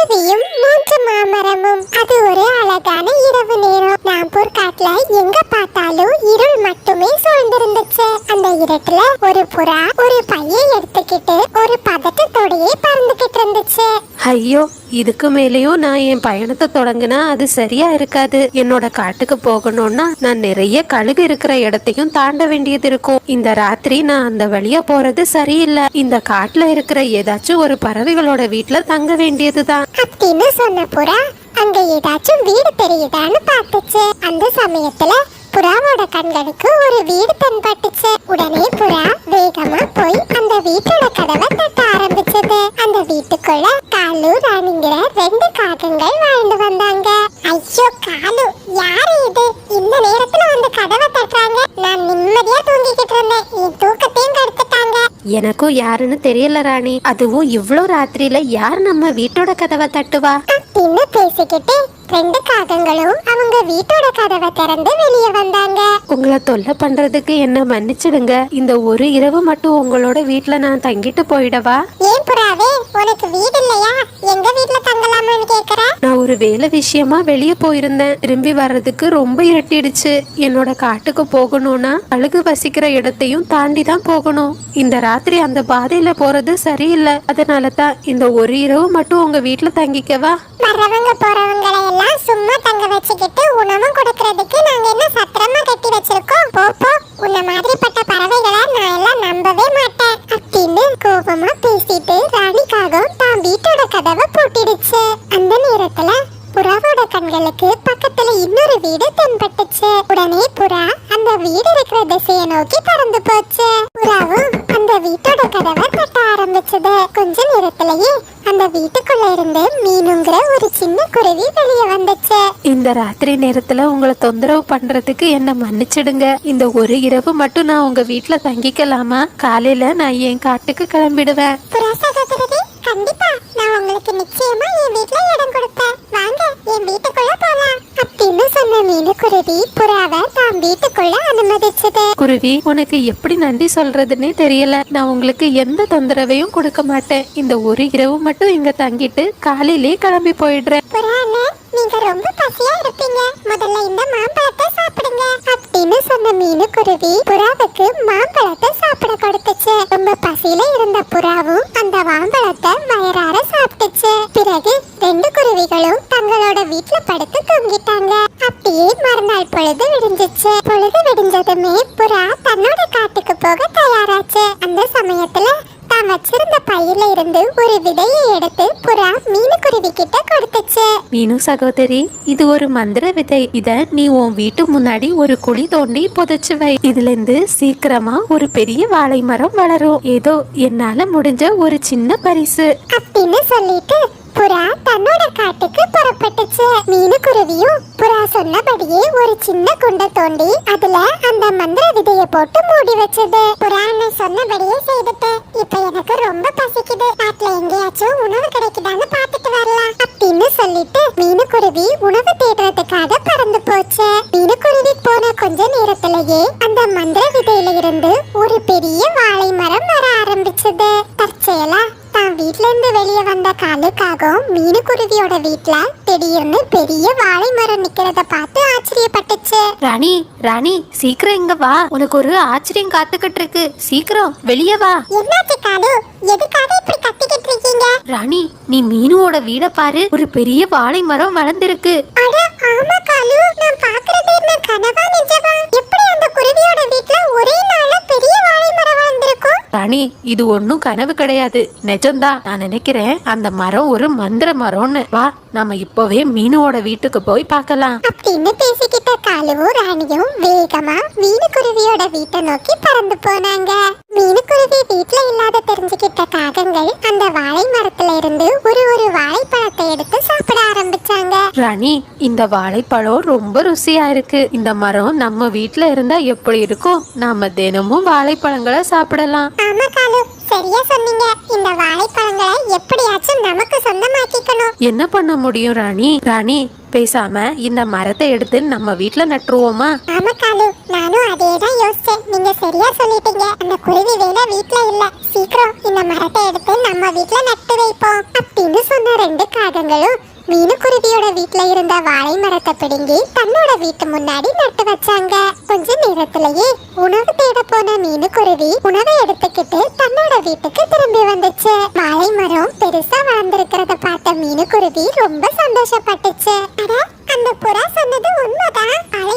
குருவியும் மூன்று மாமரமும். அது ஒரு அழகான நாம்பூர் காட்டுல எங்க பார்த்தாலும் இருள் மட்டுமே சூழ்ந்திருந்துச்சு. அந்த இருட்டுல ஒரு புறா ஒரு பையை எடுத்துக்கிட்டு ஒரு பதட்டத்தோடயே பறந்துகிட்டு இருந்துச்சு. ஐயோ இதுக்கு மேலேயும் நான் என் பயணத்தை தொடங்கினா அது சரியா இருக்காது. என்னோட காட்டுக்கு போகணும்னா நான் நிறைய கழுகு இருக்கிற இடத்தையும் தாண்ட வேண்டியது இருக்கும். இந்த ராத்திரி நான் அந்த வழியா போறது சரியில்லை. இந்த காட்டுல இருக்கிற ஏதாச்சும் ஒரு பறவைகளோட வீட்டுல தங்க வேண்டியதுதான். அப்படின்னு சொன்ன புறா அங்க ஏதாச்சும் வீடு தெரியுதான்னு பார்த்துச்சு. அந்த சமயத்துல புறாவோட கண்களுக்கு ஒரு வீடு தென்பட்டுச்சு. உடனே புறா வேகமா போய் அந்த வீட்டோட கதவை தட்ட ஆரம்பிச்சது. அந்த வீட்டுக்குள்ள காலு ராணிங்கிற ரெண்டு காகங்கள் வாழ்ந்து வந்தாங்க. ஐயோ காலு யாரு இது? இந்த நேரத்துல வந்து கதவை தட்டுறாங்க. நான் நிம்மதியா தூங்கிக்கிட்டு இருந்தேன். என் தூக்கத்தையும் கெடுத்துட்டாங்க. எனக்கும் யாருன்னு தெரியல ராணி. அதுவும் இவ்வளவு ராத்திரியில யார் நம்ம வீட்டோட கதவை தட்டுவா? அப்படின்னு பேசிக்கிட்டு ரெண்டு காகங்களும் அவங்க வீட்டோட கதவை திறந்து வெளியே வந்தாங்க. உங்களை தொல்லை பண்றதுக்கு என்ன மன்னிச்சிடுங்க. இந்த ஒரு இரவு மட்டும் உங்களோட வீட்ல நான் தங்கிட்டு போயிடவா? ஏன் புறாவே உனக்கு வீடு இல்லையா? எங்க வீட்ல ஒரு வேலை விஷயமா வெளியே போயிருந்தேன். திரும்பி வர்றதுக்கு ரொம்ப இரட்டிடுச்சு. என்னோட காட்டுக்கு போகணும்னா அழுகு வசிக்கிற இடத்தையும் தாண்டி தான் போகணும். இந்த ராத்திரி அந்த பாதையில போறது சரியில்லை. அதனால தான் இந்த ஒரு இரவு மட்டும் உங்க வீட்டுல தங்கிக்கவா? வர்றவங்க போறவங்களை எல்லாம் சும்மா தங்க வச்சுக்கிட்டு உணவும் கொடுக்கறதுக்கு நாங்க என்ன சத்திரமா கட்டி வச்சிருக்கோம்? போ போ. திசையை நோக்கி பறந்து போச்சு. புறாவும் அந்த வீட்டோட கதவை தட்ட ஆரம்பிச்சது. கொஞ்ச நேரத்திலேயே அந்த வீட்டுக்குள்ள இருந்து மீனுங்கிற ஒரு சின்ன குருவி வெளியே வந்துச்சு. இந்த ராத்திரி நேரத்துல உங்களை தொந்தரவு பண்றதுக்கு என்ன மன்னிச்சிடுங்க. இந்த ஒரு இரவு மட்டும் நான் உங்க வீட்டுல தங்கிக்கலாமா? காலையில நான் என் காட்டுக்கு கிளம்பிடுவேன். புறா சகோதரரே கண்டிப்பா நான் உங்களுக்கு நிச்சயமா என் வீட்ல இடம் கொடுப்பேன். வாங்க என் வீட்டுக்குள்ள மீனு குருவி புறாவை தான் வீட்டுக்குள்ள அனுமதிச்சது. குருவி உனக்கு எப்படி நன்றி சொல்றதுன்னே தெரியல. நான் உங்களுக்கு எந்த தொந்தரவையும் கொடுக்க மாட்டேன். இந்த ஒரு இரவு மட்டும் இங்க தங்கிட்டு காலையிலே கிளம்பி போயிடுறேன். நீங்க ரொம்ப பசியா இருப்பீங்க. முதல்ல இந்த மாம்பழத்தை சாப்பிடுங்க. அப்படின்னு சொன்ன மீனு குருவி புறாவுக்கு மாம்பழத்தை சாப்பிட கொடுத்துச்சு. ரொம்ப பசியில இருந்த புறாவும் அந்த மாம்பழத்தை வயறார சாப்பிட்டுச்சு. பிறகு ரெண்டு குருவிகளும் தங்களோட வீட்டுல படுத்து தூங்கிட்டாங்க. அப்படியே மறுநாள் பொழுது விடிஞ்சிச்சு. பொழுது விடிஞ்சதுமே புறா தன்னோட காட்டுக்கு போக தயாராச்சு. அந்த சமயத்துல தான் வச்சிருந்த பையில இருந்து ஒரு விதையை எடுத்து மீனு சகோதரி இது ஒரு மந்திர விதை. இத நீ உன் வீட்டு முன்னாடி ஒரு குழி தோண்டி புதைச்சு வை. இதுல இருந்து சீக்கிரமா ஒரு பெரிய வாழை மரம் வளரும். ஏதோ என்னால முடிஞ்ச ஒரு சின்ன பரிசு. அப்படின்னு சொல்லிட்டு புறா தன்னோட காட்டுக்கு புறப்பட்டுச்சு. மீனுக்குருவியும் புறா சொன்னபடியே ஒரு சின்ன குண்டை தோண்டி அதுல அந்த மந்திர விதைய போட்டு மூடி வச்சது. புறா அண்ணன் சொன்னபடியே செய்துட்டு இப்ப எனக்கு ரொம்ப பசிக்குது. காட்டுல எங்கேயாச்சும் உணவு கிடைக்குதான்னு மீனுக்குருவி உணவு தேடுறதுக்காக பறந்து போச்சு. மீனுக்குருவி போன கொஞ்ச நேரத்திலேயே அந்த மந்திர விதையில இருந்து ஒரு பெரிய வாழை மரம் வர ஆரம்பிச்சது. தற்செயலா தான் வீட்ல இருந்து வெளியே வந்த காலுக்காகவும் மீனுக்குருவியோட வீட்ல திடீர்னு பெரிய வாழை மரம் நிக்கிறத பார்த்து ஆச்சரியப்பட்டுச்சு. ராணி ராணி சீக்கிரம் இங்க வா. உனக்கு ஒரு ஆச்சரியம் காத்துக்கிட்டு இருக்கு. சீக்கிரம் வெளியே வா. என்னாச்சு காலு? எதுக்காக இப்படி இருக்கீங்க ராணி நீ மீனுவோட வீட பாரு. ஒரு பெரிய வாழை மரம் வளர்ந்திருக்கு. அட ஆமா காலு. நான் பாக்குறது என்ன கனவா நிஜமா எப்படி அந்த குருவியோட வீட்ல ஒரே நாள்ல பெரிய வாழை மரம் வளர்ந்திருக்கும்? ராணி இது ஒன்றும் கனவு கிடையாது. நிஜம்தான். நான் நினைக்கிறேன் அந்த மரம் ஒரு மந்திர மரம்னு. வா நாம இப்போவே மீனுவோட வீட்டுக்கு போய் பார்க்கலாம். அப்படின்னு பேசிக்கிட்ட காலுவும் ராணியும் வேகமா மீனுக்குருவியோட வீட்டை நோக்கி பறந்து போனாங்க மீனுக்குருவி வீட்ல இல்லாத தெரிஞ்சுக்கிட்ட காகங்கள் அந்த வாழை மரத்துல இருந்து ஒரு ஒரு வாழைப்பழத்தை எடுத்து சாப்பிட ஆரம்பிச்சாங்க ராணி இந்த வாழைப்பழம் ரொம்ப ருசியா இருக்கு இந்த மரம் நம்ம வீட்ல இருந்தா எப்படி இருக்கும் நாம தினமும் வாழைப்பழங்களை சாப்பிடலாம் ஆமா காலு சரியா சொன்னீங்க இந்த வாழைப்பழங்களை எப்படியாச்சும் நமக்கு சொந்தமாக்கிக்கணும் என்ன பண்ண முடியும் ராணி ராணி பேசாம இந்த மரத்தை எடுத்து நம்ம வீட்ல நட்டுருவோமா? ஆமா காலு நானும் அதே தான் யோசிச்சேன். நீங்க சரியா சொல்லிட்டீங்க. அந்த குருவி வேணா வீட்ல இல்ல. சீக்கிரம் இந்த மரத்தை எடுத்து நம்ம வீட்ல நட்டு வைப்போம். அப்படின்னு சொன்ன ரெண்டு காகங்களும் மீனுக்குருவியோட வீட்ல இருந்த வாழை மரத்தை பிடுங்கி தன்னோட வீட்டு முன்னாடி நட்டு வச்சாங்க. கொஞ்ச நேரத்திலேயே உணவு தேட போன மீனுக்குருவி உணவை எடுத்துக்கிட்டு தன்னோட வீட்டுக்கு திரும்பி வந்துச்சு. வாழை மரம் பெருசா வளர்ந்திருக்கிறத பார்த்த மீனுக்குருவி ரொம்ப சந்தோஷப்பட்டுச்சு. அந்த புறா சொன்னது உண்மைதான். அலை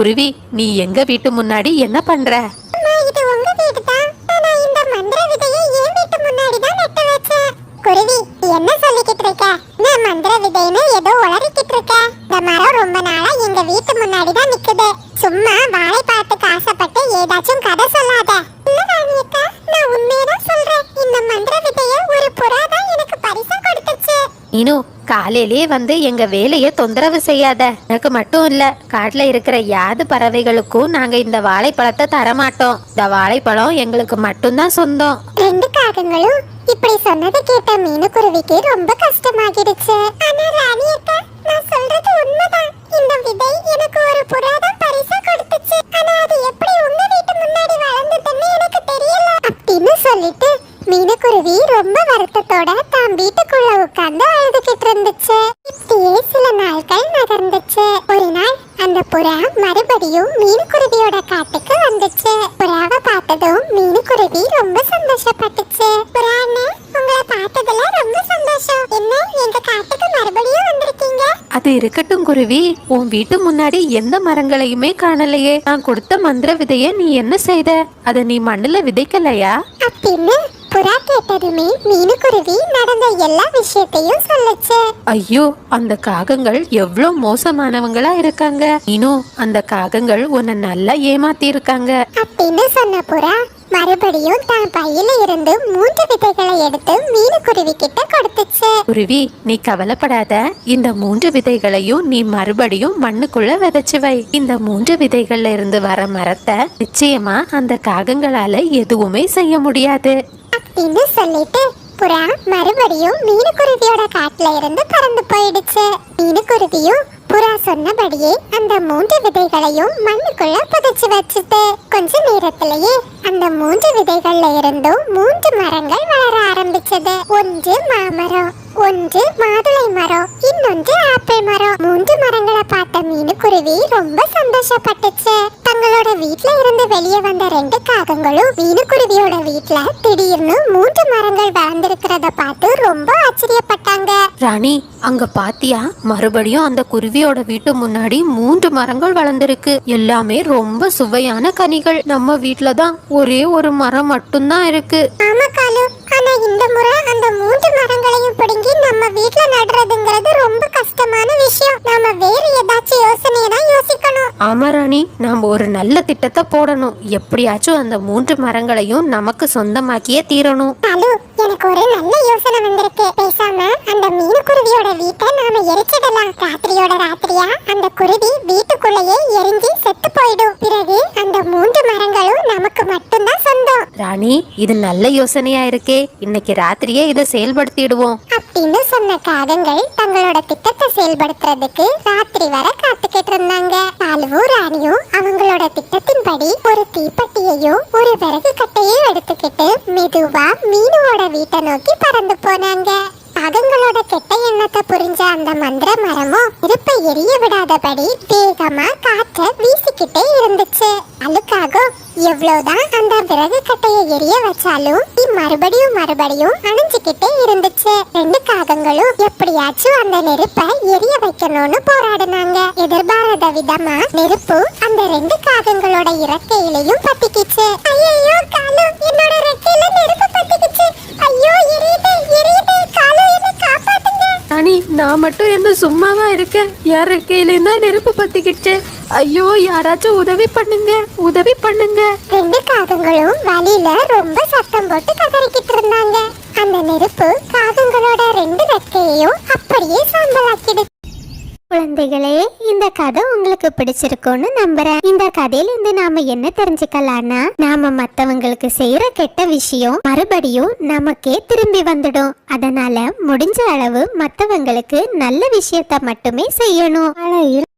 குருவி நீ எங்க வீட்டு முன்னாடி என்ன பண்ற? குருவி என்ன சொல்லிக்கிட்டு இருக்க? நான் மந்திர விதைன்னு ஏதோ உளறிக்கிட்டு இருக்க. இந்த மரம் ரொம்ப நாளா எங்க வீட்டு முன்னாடி தான் நிக்குது. சும்மா வாழைப்பழத்துக்கு ஆசைப்பட்டு ஏதாச்சும் கதை சொல்லாத. இனு காலையிலே வந்து எங்க வேலையை தொந்தரவு செய்யாத. எனக்கு மட்டும் இல்ல காட்டுல இருக்கிற யாது பறவைகளுக்கும் நாங்க இந்த வாழைப்பழத்தை தரமாட்டோம். இந்த வாழைப்பழம் எங்களுக்கு மட்டும்தான் சொந்தம். ரெண்டு காகங்களும் இப்படி சொன்னதை கேட்ட மீனுக்குருவிக்கு ரொம்ப கஷ்டமாகிடுச்சு. ஆனா ராணி அக்கா நான் சொல்றது உண்மைதான். குருவி உன் வீட்டு முன்னாடி எந்த மரங்களையுமே காணலையே. நான் கொடுத்த மந்திர விதைய நீ என்ன செய்த? அதை நீ மண்ணுல விதைக்கலையா? அப்படின்னு புறா கேட்டதுமே மீனுக்குருவி நடந்த எல்லா விஷயத்தையும் சொல்லுச்சு. ஐயோ அந்த காகங்கள் எவ்வளவு மோசமானவங்களா இருக்காங்க. இன்னும் அந்த காகங்கள் உன்னை நல்லா ஏமாத்தி இருக்காங்க அப்படின்னு சொன்ன புறா மறுபடியும் தான் பையில இருந்து மூன்று விதைகளை எடுத்து மீனுக்குருவி கிட்ட கொடுத்துச்சு. குருவி நீ கவலைப்படாத. இந்த மூன்று விதைகளையும் நீ மறுபடியும் மண்ணுக்குள்ள விதைச்சு வை. இந்த மூன்று விதைகள்ல இருந்து வர மரத்தை நிச்சயமா அந்த காகங்களால எதுவுமே செய்ய முடியாது. அப்படின்னு சொல்லிட்டு புறா மறுபடியும் மீனுக்குருவியோட காட்டுல இருந்து பறந்து போயிடுச்சு. மீனுக்குருவியும் புறா சொன்னபடியே அந்த மூன்று விதைகளையும் மண்ணுக்குள்ள புதைச்சு வச்சுது கொஞ்ச நேரத்திலேயே அந்த மூன்று விதைகள்ல இருந்தும் மூன்று மரங்கள் வளர ஆரம்பிச்சது. ஒன்று மாமரம் ஒன்று மாதுளை மரம் இன்னொன்று ஆப்பிள் மரம். மூன்று மரங்களை பார்த்த மீனுக்குருவி ரொம்ப சந்தோஷப்பட்டுச்சு. தங்களோட வீட்டுல இருந்து வெளியே வந்த ரெண்டு காகங்களும் மீனுக்குருவியோட வீட்டுல திடீர்னு மூன்று மரங்கள் வளர்ந்திருக்கிறத பார்த்து ரொம்ப ஆச்சரியப்பட்டாங்க. ராணி அங்க பாத்தியா? மறுபடியும் அந்த குருவியோட வீட்டு முன்னாடி மூன்று மரங்கள் வளர்ந்திருக்கு. எல்லாமே ரொம்ப சுவையான கனிகள். நம்ம வீட்ல தான் ஒரே ஒரு மரம் மட்டும்தான் இருக்கு. ஆனா இந்த முறை அந்த மூன்று மரங்களையும் பிடுங்கி நம்ம வீட்ல நடுறதுங்கிறது ரொம்ப கஷ்டமான விஷயம். நாம வேற ஏதாச்சும் யோசனையை தான் யோசிக்கணும். ஆமா ராணி நாம் ஒரு நல்ல திட்டத்தை போடணும். எப்படியாச்சும் அந்த மூன்று மரங்களையும் நமக்கு சொந்தமாக்கியே தீரணும். காலு எனக்கு ஒரு நல்ல யோசனை வந்திருக்கு. பேசாம அந்த மீன் குருவியோட வீட்டை நாம எரிச்சிடலாம் ராத்திரியோட ராத்திரியா? அந்த குருவி வீட்டுக்குள்ளேயே எரிஞ்சு செத்து போயிடும். பிறகு அந்த மூன்று மரங்களும் நமக்கு மட்டும்தான் சொந்தம். ராணி இது நல்ல யோசனையா இருக்கே. இன்னைக்கு ராத்திரியே இதை செயல்படுத்திடுவோம். அப்படின்னு சொன்ன காகங்கள் தங்களோட திட்டத்தை செயல்படுத்துறதுக்கு ராத்திரி வர காத்துக்கிட்டு இருந்தாங்க. பாலுவும் ராணியும் அவங்களோட திட்டத்தின்படி ஒரு தீப்பெட்டியையும் ஒரு விறகு கட்டையும் எடுத்துக்கிட்டு மெதுவா மீனுவோட வீட்டை நோக்கி பறந்து போனாங்க. அதுங்களோட கெட்ட எண்ணத்தை புரிஞ்ச அந்த மந்திர மரமும் நெருப்பை எரிய விடாதபடி வேகமா காற்ற வீசிக்கிட்டே இருந்துச்சு. அழுக்காக எவ்வளவுதான் அந்த விறகு கட்டையை எரிய வச்சாலும் தீ மறுபடியும் மறுபடியும் அணைஞ்சுக்கிட்டே இருந்துச்சு. ரெண்டு காகங்களும் எப்படியாச்சும் அந்த நெருப்பை எரிய வைக்கணும்னு போராடினாங்க. எதிர்பாராத விதமா நெருப்பு அந்த ரெண்டு காகங்களோட இறக்கையிலையும் பத்திக்கிச்சு. ஐயோ காலு என்னோட ரெக்கையில நெருப்பு பத்திக்கிச்சு. நான் மட்டும் என்ன சும்மாவா இருக்கேன்? யார் கையிலேயும் தான் நெருப்பு பத்திக்கிட்டு ஐயோ யாராச்சும் உதவி பண்ணுங்க. உதவி பண்ணுங்க. ரெண்டு காகங்களும் வழியில ரொம்ப சத்தம் போட்டு கதறிக்கிட்டு இருந்தாங்க. அந்த நெருப்பு காகங்களோட ரெண்டு ரெக்கையையும் அப்படியே சாம்பலாக்கிடுச்சு. குழந்தைகளே இந்த கதை உங்களுக்கு பிடிச்சிருக்கும்னு நம்புறேன். இந்த கதையில இருந்து நாம என்ன தெரிஞ்சுக்கலாம்னா நாம மத்தவங்களுக்கு செய்யற கெட்ட விஷயம் மறுபடியும் நமக்கே திரும்பி வந்துடும். அதனால முடிஞ்ச அளவு மத்தவங்களுக்கு நல்ல விஷயத்த மட்டுமே செய்யணும்.